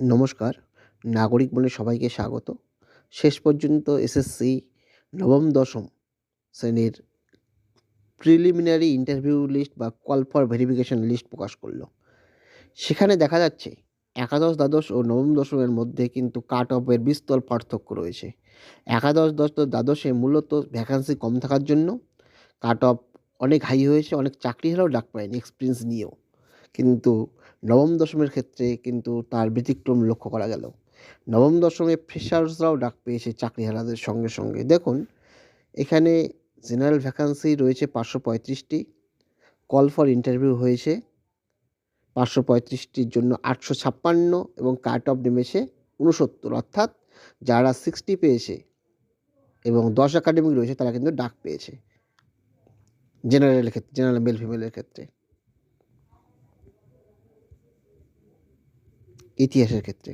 নমস্কার। নাগরিক বলে সবাইকে স্বাগত। শেষ পর্যন্ত এসএসসি নবম, দশম শ্রেণির প্রিলিমিনারি ইন্টারভিউ লিস্ট বা কল ফর ভেরিফিকেশন লিস্ট প্রকাশ করল। সেখানে দেখা যাচ্ছে, একাদশ, দ্বাদশ ও নবম, দশমের মধ্যে কিন্তু কাট অফের বিস্তর পার্থক্য রয়েছে। একাদশ দশ দ্বাদশে মূলত ভ্যাকান্সি কম থাকার জন্য কাট অফ অনেক হাই হয়েছে, অনেক চাকরিহারাও ডাক পায়নি এক্সপিরিয়েন্স নিয়েও। কিন্তু নবম দশমের ক্ষেত্রে কিন্তু তার ব্যতিক্রম লক্ষ্য করা গেল। নবম দশমে ফ্রেশার্সরাও ডাক পেয়েছে চাকরিহারাদের সঙ্গে সঙ্গে। দেখুন, এখানে জেনারেল ভ্যাকান্সি রয়েছে পাঁচশো পঁয়ত্রিশটি, কল ফর ইন্টারভিউ হয়েছে পাঁচশো পঁয়ত্রিশটির জন্য আটশো ছাপ্পান্ন এবং কাট অফ নেমেছে উনসত্তর অর্থাৎ যারা সিক্সটি পেয়েছে এবং দশ একাডেমিক রয়েছে তারা কিন্তু ডাক পেয়েছে। জেনারেলের ক্ষেত্রে, জেনারেল মেল ফিমেলের ক্ষেত্রে। ইতিহাসের ক্ষেত্রে।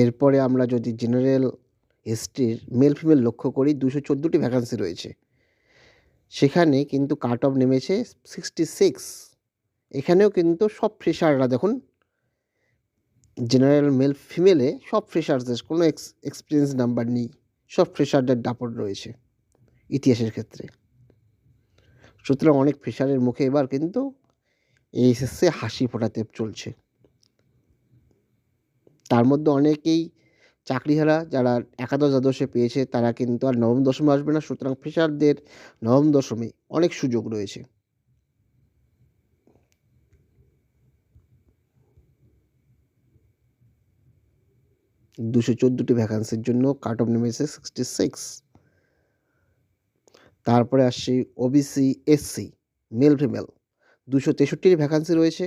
এরপরে আমরা যদি জেনারেল হিস্ট্রির মেল ফিমেল লক্ষ্য করি দুশো চোদ্দোটি ভ্যাকান্সি রয়েছে। সেখানে কিন্তু কাট অফ নেমেছে সিক্সটি সিক্স এখানেও কিন্তু সব ফ্রেশাররা দেখুন। জেনারেল মেল ফিমেলে সব ফ্রেশারদের কোনো এক্স এক্সপিরিয়েন্স নাম্বার নেই। সব ফ্রেশারদের দাপট রয়েছে ইতিহাসের ক্ষেত্রে। সুতরাং অনেক ফ্রেশারের মুখে এবার কিন্তু এই হাসি ফোটাতে চলছে। তার মধ্যে অনেকেই চাকরিহারা যারা একাদশ দ্বাদশে পেয়েছে, তারা কিন্তু আর নবম দশমে আসবে না। সুতরাং ফ্রেশারদের নবম দশমে অনেক সুযোগ রয়েছে। দুশো চোদ্দোটি ভ্যাকান্সির জন্য কাট অফ নেমেছে সিক্সটি সিক্স তারপরে আসছি ওবিসি এসসি মেল ফিমেল দুশো তেষট্টির ভ্যাকান্সি রয়েছে,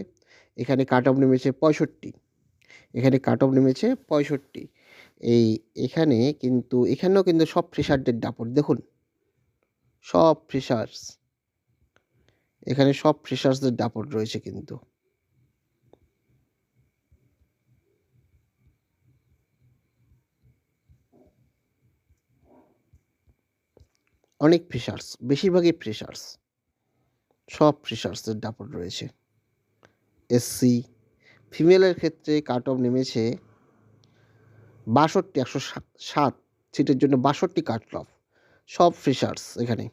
এখানে কাট অফ নেমেছে পঁয়ষট্টি। এখানে কাট অফ নেমেছে পঁয়ষট্টি। এই এখানে কিন্তু, এখানেও কিন্তু সব ফ্রেশারদের দাপট। দেখুন, সব ফ্রেশার্স, এখানে সব ফ্রেশার্সদের দাপট রয়েছে কিন্তু। অনেক ফ্রেশার্স, বেশিরভাগই ফ্রেশার্স, সব ফ্রেশার্সদের দাপট রয়েছে। এসসি, ফিমেলের ক্ষেত্রে কাট অফ নেমেছে বাষট্টি, একশো সাত সিটের জন্য বাষট্টি কাট অফ সব ফ্রেশার্স এখানে।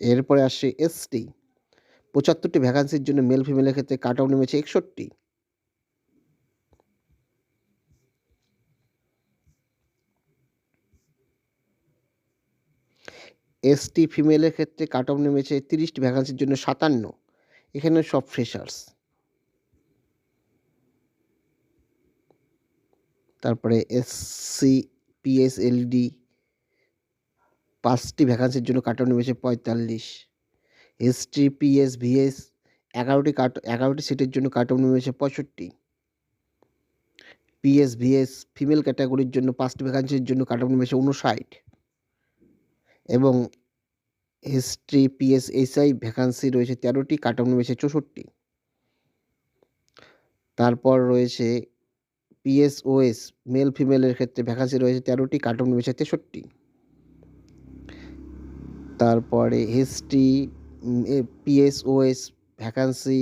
এরপরে আসছে এসটি পঁচাত্তরটি ভ্যাকান্সির জন্য মেল ফিমেলের ক্ষেত্রে কাট অফ নেমেছে একষট্টি। এসটি ফিমেলের ক্ষেত্রে কাট নেমেছে তিরিশটি ভ্যাকান্সির জন্য সাতান্ন। এখানে সব ফ্রেশার্স তারপরে এসসি পিএসএলডি পাঁচটি ভ্যাকান্সির জন্য কাট নেমেছে পঁয়তাল্লিশ। এসটি পিএস ভিএস এগারোটি কাট এগারোটি সিটের জন্য কাট নেমেছে পঁয়ষট্টি। পিএস ভিএস ফিমেল ক্যাটাগরির জন্য পাঁচটি ভ্যাকান্সির জন্য কাট নেমেছে উনষাট এবং হিস্ট্রি পিএসএসআই ভ্যাকান্সি রয়েছে তেরোটি কাট অফ নেমেছে চৌষট্টি। তারপর রয়েছে পিএসওএস মেল ফিমেলের ক্ষেত্রে ভ্যাকান্সি রয়েছে তেরোটি কাট অফ নেমেছে তেষট্টি। তারপরে হিস্ট্রি পিএসওএস ভ্যাকান্সি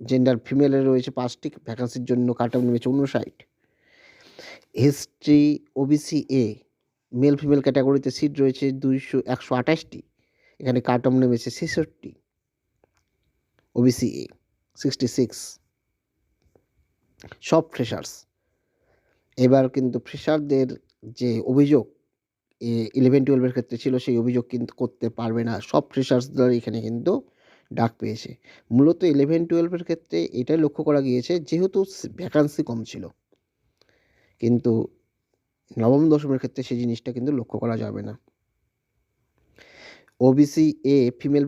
জেন্ডার ফিমেলের রয়েছে পাঁচটি ভ্যাকান্সির জন্য কাট অফ নেমেছে উনষাট history OBC A male female ক্যাটাগরিতে সিট রয়েছে দুইশো, একশো আঠাশটি। এখানে কাট অফ নেমেছে ছেষট্টি। ওবিসি এ সিক্সটি সিক্স সব ফ্রেশার্স এবার কিন্তু ফ্রেশারদের যে অভিযোগ ইলেভেন টুয়েলভের ক্ষেত্রে ছিল, সেই অভিযোগ কিন্তু করতে পারবে না। সব ফ্রেশার্সদের এখানে কিন্তু ডাক পেয়েছে। মূলত ইলেভেন টুয়েলভের ক্ষেত্রে এটাই লক্ষ্য করা গিয়েছে, যেহেতু ভ্যাকান্সি কম ছিল। কিন্তু নবম, দশমের ক্ষেত্রে সেই জিনিসটা কিন্তু লক্ষ্য করা যাবে না। ওবিসি এ ফিমেল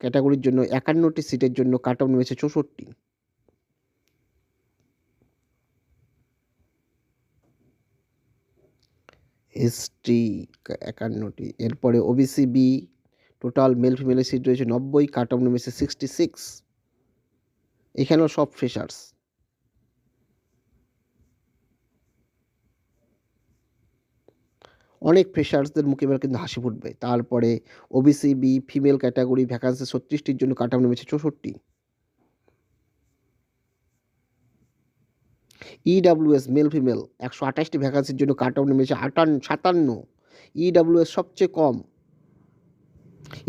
ক্যাটাগরির জন্য একান্নটি সিটের জন্য কাট অফ নেমেছে চৌষট্টি এসটি একান্নটি। এরপরে ওবিসি বি টোটাল মেল ফিমেলের সিট রয়েছে নব্বই কাট অফ নেমেছে সিক্সটি সিক্স এখানেও সব ফ্রেশার্স অনেক ফ্রেশার্সদের মুখে এবার কিন্তু হাসি ফুটবে। তারপরে OBC B female category vacancy ছত্রিশটির জন্য কাট অফ নেমেছে চৌষট্টি। ইডাব্লিউএস মেল ফিমেল একশো আঠাশটি ভ্যাকান্সির জন্য কাট নেমেছে আটান্ন, সাতান্ন। ইডাব্লিউএস সবচেয়ে কম।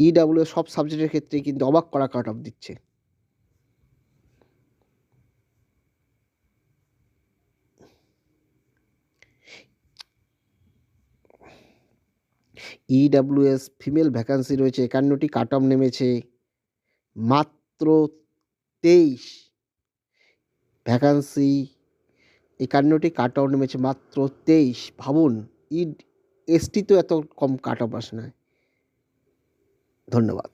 ইডাব্লিউএস সব সাবজেক্টের ক্ষেত্রে কিন্তু অবাক করা কাট অফ দিচ্ছে। ইডাব্লিউএস ফিমেল ভ্যাকান্সি রয়েছে, একান্নটি কাট অফ নেমেছে। মাত্র তেইশ ভ্যাকান্সি একান্নটি কাট অফ নেমেছে, মাত্র তেইশ। ভাবুন ইড এসটি তো এত কম কাট অফ আসে না ধন্যবাদ।